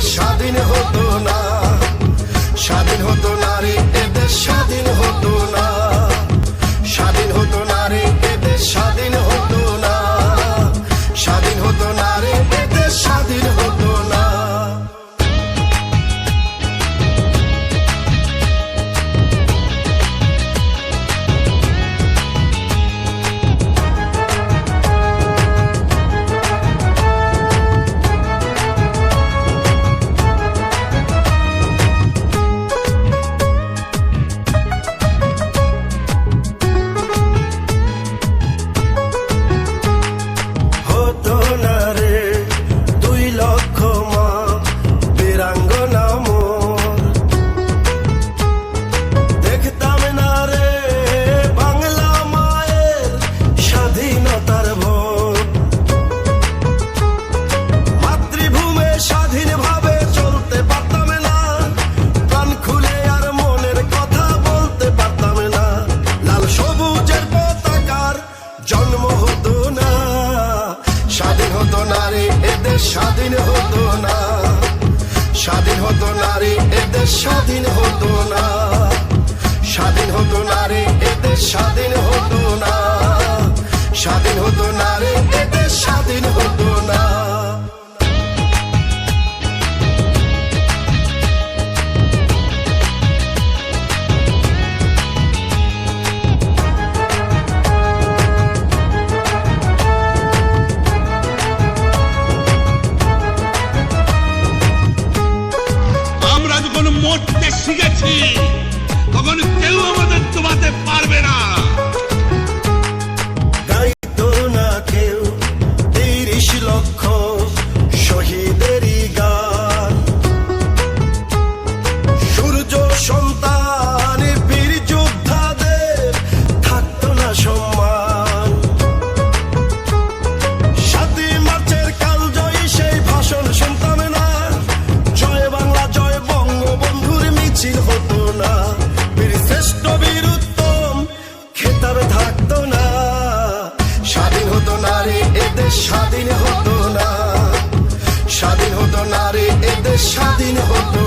স্বাধীন হতো না। স্বাধীন হতো নারী এদের স্বাধীন হতো না। স্বাধীন হতো না। স্বাধীন হতো নারী এদেশ স্বাধীন হতো না। স্বাধীন হতো নারী এদেশ স্বাধীন হতো না। স্বাধীন হতো নারী এদেশ স্বাধীন হতো স্বাধীন হতো না। স্বাধীন হতো না রে এদের স্বাধীন হতো